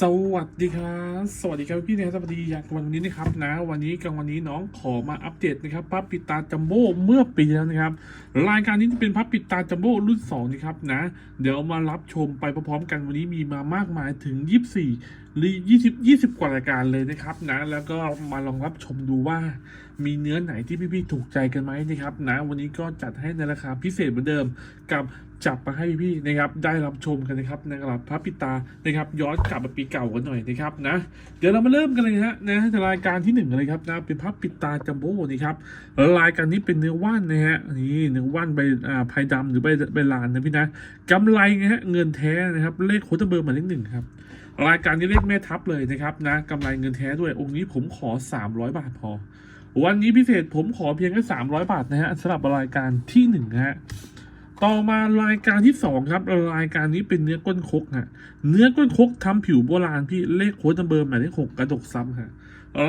สวัสดีครับสวัสดีครับพี่นะครับสวัสดีอยากวันนี้นะครับนะ วันนี้กลางวันนี้น้องขอมาอัปเดตนะครับพับปิดตาจัมโบ้เมื่อปีแล้วนะครับรายการนี้จะเป็นพับปิดตาจัมโบ้รุ่น2นะครับนะ เดี๋ยวมารับชมไปพร้อมๆกันวันนี้มีมามากมายถึง 24หรือ20 20 กว่ารายการเลยนะครับนะ แล้วก็มาลองรับชมดูว่า มีเนื้อไหนที่พี่ๆถูกใจกันไหมนะครับนะวันนี้ก็จัดให้ในราคาพิเศษเหมือนเดิมกับจับมาให้พี่ๆนะครับได้รับชมกันนะครับในกระพระปิตานะครับย้อนกลับมาปีเก่ากันหน่อยนะครับนะเดี๋ยวเรามาเริ่มกันเลยนะฮะนะรายการที่หนึ่งเลยครับนะเป็นพระปิตาจัมโบ้นี่ครับรายการนี้เป็นเนื้อว่านนะฮะนี่เนื้อว่านใบอ่าไพดำหรือใบใบลานนะพี่นะกำไรนะฮะเงินแท้นะครับเลขโคตรเบอร์หมายเลขหนึ่งครับรายการนี้เลขแม่ทับเลยนะครับนะกำไรเงินแท้ด้วยองค์นี้ผมขอ 300 บาทพอ วันนี้พิเศษผมขอเพียงแค่300 บาทนะฮะสำหรับรายการที่หนึ่งนะฮะต่อมารายการที่สองครับ รายการนี้เป็นเนื้อก้นคกฮะเนื้อก้นคกทำผิวโบราณพี่เลขโค้ดจำเบอร์หมายเลขหกกระดกซ้ำฮะ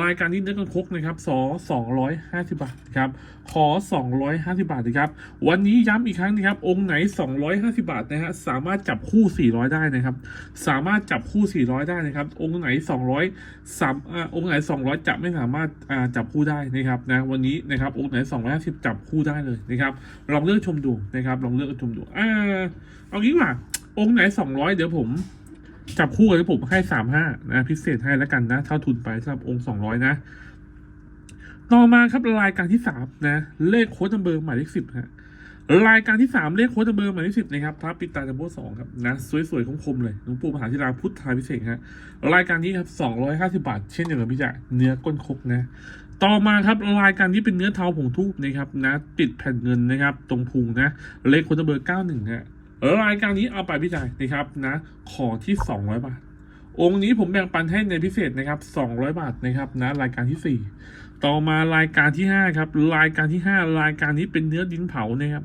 รายการนี้เนื้อก้นคกนะครับสอสองร้อยห้าสิบาทครับขอสองร้อยห้าสิบาทนะครับวันนี้ย้ำอีกครั้งนะครับองค์ไหนสองร้อยห้าสิบาทนะฮะสามารถจับคู่สี่ร้อยได้นะครับสามารถจับคู่ 400 ได้นะครับองค์ไหน 200สามอ่าองค์ไหน 200 จะไม่สามารถอ่าจับคู่ได้นะครับนะวันนี้นะครับองค์ไหน 250 จับคู่ได้เลยนะครับลองเลือกชมดูนะครับลองเลือกชมดูอ่าเอางี้ว่าองค์ไหน 200 เดี๋ยวผม จับคู่กันแล้วผมให้35นะพิเศษให้แล้วกันนะ เท่าทุนไปสำหรับองค์200นะ ต่อมาครับรายการที่3นะ เลขโค้ดนัมเบอร์หมายเลข10ฮะรายการที่3เลขโค้ดเบอร์หมายเลขสิบนะครับพระปิตาจัมโบ้สองครับนะสวยๆคมๆเลยหลวงปู่มหาธิราพุทธาพิเศษฮะรายการนี้ครับ250บาท เช่นเดียวกับพี่จ่ายเนื้อก้นคกนะ ต่อมาครับรายการนี้เป็นเนื้อเทาผงทูบนะครับนะติดแผ่นเงินนะครับ ตรงพุงนะเลขโค้ดเบอร์91ฮะ รายการนี้เอาไปพี่จ่ายนะครับนะขอที่ 200 บาท องค์นี้ผมแบ่งปันให้ในพิเศษนะครับ 200 บาทนะครับนะรายการที่ 4 ต่อมารายการที่ 5 ครับ รายการที่ 5 รายการนี้เป็นเนื้อดินเผานะครับ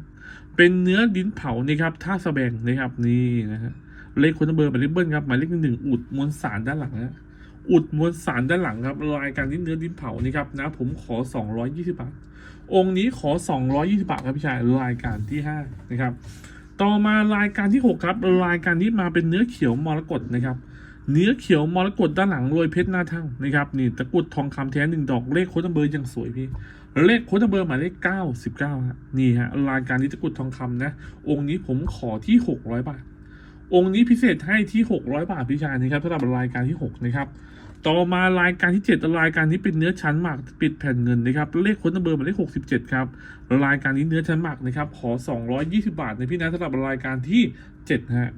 เป็นเนื้อดินเผานะครับท่าสแบงนะครับนี่นะฮะเลขคนเบอร์หมายเลขเบิ้ลครับหมายเลขหนึ่งอุดมวลสารด้านหลังนะอุดมวลสารด้านหลังครับรายการนี้เนื้อดินเผานี่ครับนะผมขอ 220 บาท องค์นี้ขอ 220 บาทครับพี่ชายรายการที่ 5 นะครับ ต่อมารายการที่ 6 ครับ รายการนี้มาเป็นเนื้อเขียวมรกตนะครับ เนื้อเขียวมรกตด้านหลังโรยเพชรหน้าทั่งนะครับนี่ตะกรุดทองคำแท้หนึ่งดอกเลขโค้ดเบอร์ยังสวยพี่เลขโค้ดเบอร์หมายเลขเก้าสิบเก้าฮะนี่ฮะรายการนี้ตะกรุดทองคำนะ องค์นี้ผมขอที่หกร้อยบาท องค์นี้พิเศษให้ที่หกร้อยบาทพี่ชายนะครับสำหรับรายการที่หกนะครับ ต่อมารายการที่เจ็ดรายการนี้เป็นเนื้อชั้นหมากปิดแผ่นเงินนะครับเลขค้ดเบอร์หมายเลขหกสิบเจ็ดครับรายการนี้เนื้อชั้นหมากนะครับขอสองร้อยยี่สิบาทในพี่นะสำหรับรายการที่เจ็ดฮะ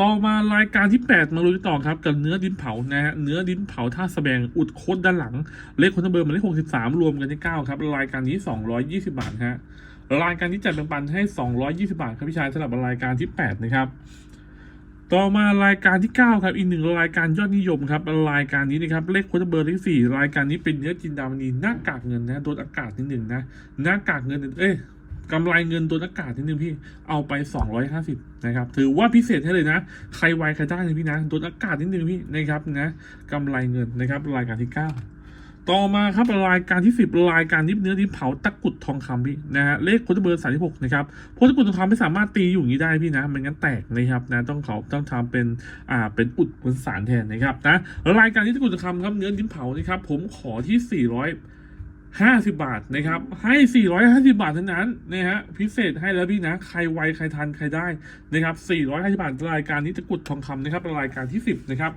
ต่อมารายการที่ 8 มาลุยต่อครับกับเนื้อดินเผานะฮะเนื้อดินเผาท่าสะแบงอุดโคตรด้านหลัง เลขคนเบอร์หมายเลข63 รวมกันที่9ครับรายการนี้ 220 บาทฮะรายการที่จัดแบ่งปันให้ 220 บาทครับพี่ชายสำหรับรายการที่ 8 นะครับ ต่อมารายการที่ 9 ครับอีกหนึ่งรายการยอดนิยมครับรายการนี้นะครับเลขโค้ดเบอร์เลขสี่รายการนี้เป็นเนื้อจินดามณีหน้ากากเงินนะโดนอากาศนิดหนึ่งนะหน้ากากเงินเอ้ยกำไรเงินตัวอากาศนิดนึงพี่เอาไป 250นะครับถือว่าพิเศษให้เลยนะ ใครไวใครได้เลยพี่นะตัวอากาศนิดนึงพี่นะครับนะกำไรเงินนะครับรายการที่ 9 ต่อมาครับรายการที่ 10 รายการนิบเนื้อดินเผาตะกุดทองคำพี่นะฮะเลขโค้ดเบอร์36นะครับโค้ดตะกุดทองคำไม่สามารถตีอยู่อย่างนี้ได้พี่นะไมันงั้นแตกนะครับนะต้องเขาต้องทำเป็นอ่าเป็นอุดบนสารแทนนะครับนะรายการที่ตะกุดทองคำครับเนื้อดินเผานะครับผมขอที่ 400ห้าสิบาทนะครับให้สี่ร้อยห้าสิบาทเท่านั้นนะฮะพิเศษให้แล้วพี่นะใครไวใครทันใครได้นะครับสี่ร้อยห้าสิบาทรายการนี้ตะกุดทองคำนะครับรายการที่สิบนะครับ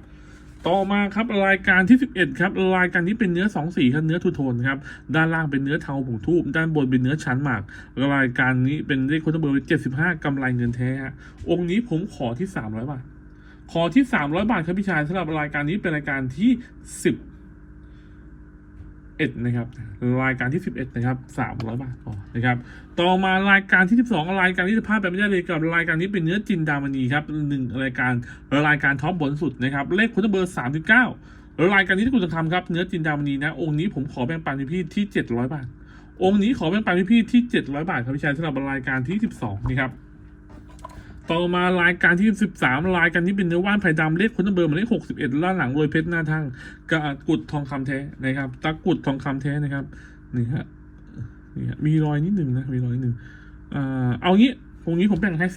ต่อมาครับรายการที่สิบเอ็ดครับรายการนี้เป็นเนื้อสองสีครับเนื้อทูโทนครับด้านล่างเป็นเนื้อเทาผงทูบด้านบนเป็นเนื้อชั้นหมาก รายการนี้เป็นเลขค้ดเบอร์เจ็ดสิบห้ากำไรเงินแท้ฮะองค์นี้ผมขอที่สามร้อยบาท ขอที่สามร้อยบาทครับพี่ชายสำหรับรายการนี้เป็นรายการที่สิ บเอ็ดนะครับรายการที่สิบเอ็ดนะครับสามร้อยบาทพอนะครับต่อมารายการที่สิบสองรายการที่จะพาดไปไม่ได้เลยกับรายการนี้เป็นเนื้อจินดามณีครับหนึ่งรายการรายการท็อปบนสุดนะครับเลขคุณเบอร์สามสิบเก้ารายการนี้ที่คุณจะทำครับเนื้อจินดามณีนะองค์นี้ผมขอแบ่งปันพี่ที่เจ็ดร้อยบาท องค์นี้ขอแบ่งปันพี่ที่เจ็ดร้อยบาทครับพี่ชายสำหรับรายการที่สิบสองนะครับ ต่อมารายการที่ 13 รายการนี้เป็นเนื้อว่านไผ่ดำเลขคุณเบอร์หมายเลข61ล่านหลังโรยเพชรหน้าทั้งกระกุดทองคำแท้นะครับตะกรุดทองคำแท้นะครับนี่ฮะนี่ฮะมีรอยนิดหนึ่งนะมีรอยนิดหนึ่งอ่าเอางี้ตรงนี้ผมแบ่งให้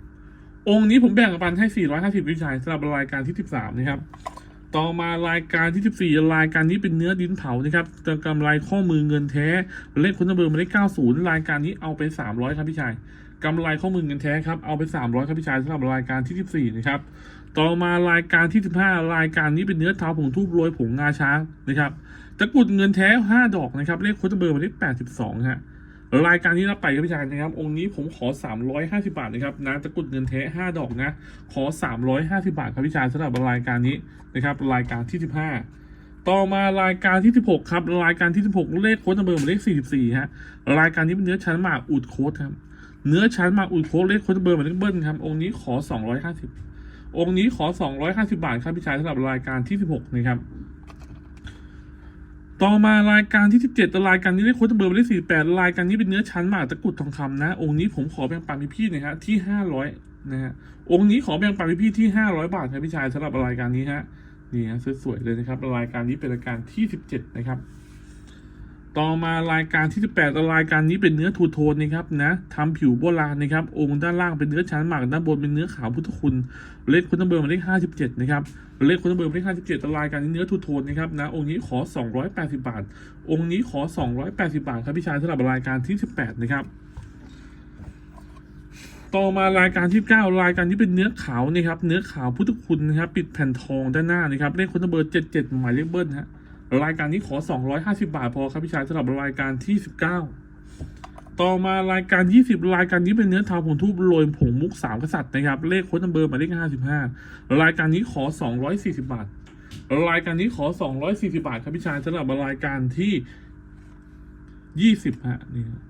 450 องค์นี้ผมแบ่งปันให้ 450 วิชัยสำหรับรายการที่ 13 นะครับ ต่อมารายการที่ 14 รายการนี้เป็นเนื้อดินเผานะครับจะกำไรข้อมือเงินแท้เลขคุณเบอร์มาเลข90 รายการนี้เอาไป 300 ครับพี่ชาย กำไรข้อมือเงินแท้ครับ เอาไป 300ครับพี่ชายสำหรับรายการที่ 14 นะครับ ต่อมารายการที่ 15 รายการนี้เป็นเนื้อเท้าผงทูบโรยผงงาช้างนะครับตะกรุดเงินแท้ 5 ดอกนะครับ เลขโคุณนเบอร์มาเลข82ฮะรายการนี้รับไปครับพี่ชายนะครับ องค์นี้ผมขอ 350 บาทนะครับนะตะกรุดเงินแท้ 5 ดอกนะ ขอ 350 บาทครับพี่ชายสำหรับรายการนี้นะครับ รายการที่ 15ต่อมารายการที่ 16 ครับ รายการที่ 16 เลขโค้ดนัมเบอร์หมายเลข 44 ฮะ รายการนี้เป็นเนื้อชั้นหมากอุดโค้ดครับ เนื้อชั้นมาอุดโค้ดเลขโค้ดนัมเบอร์หมายเลขเบิ้ลครับ องค์นี้ขอ 250 องค์นี้ขอ 250 บาทครับพี่ชายสำหรับรายการที่ 16 นะครับ ต่อมารายการที่ 17รายการนี้ได้โค้ดเบอร์ไปได้48 รายการนี้เป็นเนื้อชั้นมาตะกุดทองคำนะ องค์นี้ผมขอแบ่งปันพี่ๆนะฮะที่ 500 นะฮะ องค์นี้ขอแบ่งปันพี่ๆที่ 500 บาทครับพี่ชายสำหรับรายการนี้ฮะ นี่ฮะสวยๆเลยนะครับ รายการนี้เป็นรายการที่ 17 นะครับ ต่อมารายการที่ 18รายการนี้เป็นเนื้อทูโทนนะครับนะทำผิวโบราณนะครับ องค์ด้านล่างเป็นเนื้อชั้นหมากด้านบนเป็นเนื้อขาวพุทธคุณเลขคุณนัมเบอร์หมายเลข57นะครับเลขคุณนัมเบอร์หมายเลข57รายการนี้เนื้อทูโทนนะครับนะองค์นี้ขอ 280 บาท องค์นี้ขอ 280 บาทครับพี่ชายสำหรับรายการที่ 18 นะครับต่อมารายการที่9รายการนี้เป็นเนื้อขาวนะครับ เนื้อขาวพุทธคุณนะครับ ปิดแผ่นทองด้านหน้านะครับเลขคุณนัมเบอร์77หมายเลขเบิ้ลฮะ รายการนี้ขอ 250 บาทพอครับพี่ชายสำหรับรายการที่ 19 ต่อมารายการ 20 รายการนี้เป็นเนื้อทาผงทูบโรยผงมุกสามกษัตริย์นะครับ เลขโค้ดนัมเบอร์หมายเลข55 รายการนี้ขอ 240 บาท รายการนี้ขอ 240 บาทครับพี่ชายสำหรับรายการที่ 20ฮะนี่ฮะ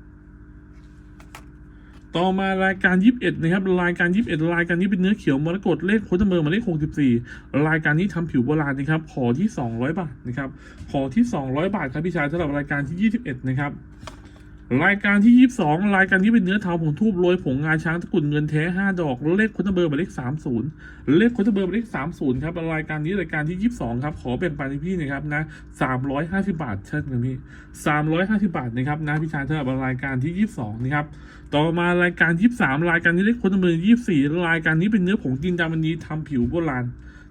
ต่อมารายการ 21 นะครับ รายการ 21 รายการนี้เป็นเนื้อเขียวมรกตเลขโคตรเมเบอร์หมายเลข 64 รายการนี้ทำผิวโบราณนะครับ ขอที่ 200 บาทนะครับ ขอที่ 200 บาทครับพี่ชายสำหรับรายการที่ 21 นะครับ รายการที่ 22 รายการนี้เป็นเนื้อเทาผงทูบโรยผงงาช้างตะกรุดเงินแท้ 5 ดอก เลขค้ดเบอร์หมายเลข 30 เลขค้ดเบอร์หมายเลข 30 ครับ รายการนี้รายการที่ 22 ครับ ขอเป็นปานิพี่นะครับนะ 350 บาทเช่นกันพี่ 350 บาทนะครับนะพี่ชายสำหรับรายการที่ 22 นะครับ ต่อมารายการ 23 รายการนี้เลขค้ดเบอร์24 รายการนี้เป็นเนื้อผงจินดามันนีทำผิวโบราณ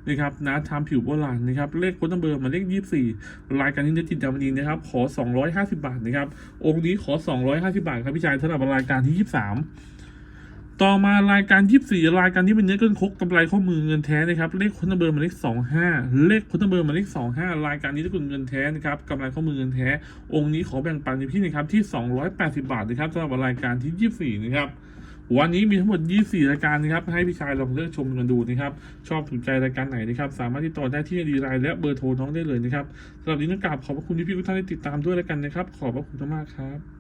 นะครับนะทำผิวโบราณนะครับเลขโค้ดนัมเบอร์มาเลขยี่สี่รายการนี้เนื้อจินดามณีนะครับขอ 250 บาทนะครับองค์นี้ขอ 250 บาทครับพี่ชายสำหรับรายการที่ 23 ต่อมารายการ 24 รายการนี้เป็นเนื้อก้นคกกำไรข้อมือเงินแท้นะครับเลขค้ดนัมเบอร์มาเลข 25 เลขค้ดนัมเบอร์มาเลข 25 รายการนี้ได้กุนเงินแท้นะครับกำไรข้อมือเงินแท้ องค์นี้ขอแบ่งปันในพี่นะครับที่ 280 บาทนะครับสำหรับรายการที่ 24 นะครับ วันนี้มีทั้งหมด 24 รายการนะครับ ให้พี่ชายลองเลือกชมกันดูนะครับ ชอบถูกใจรายการไหนนะครับ สามารถติดต่อได้ที่ดีไลน์และเบอร์โทรน้องได้เลยนะครับสำหรับวันนี้ต้องกราบขอบพระคุณที่พี่ทุกท่านได้ติดตามด้วยแล้วกันนะครับ ขอบพระคุณมากครับ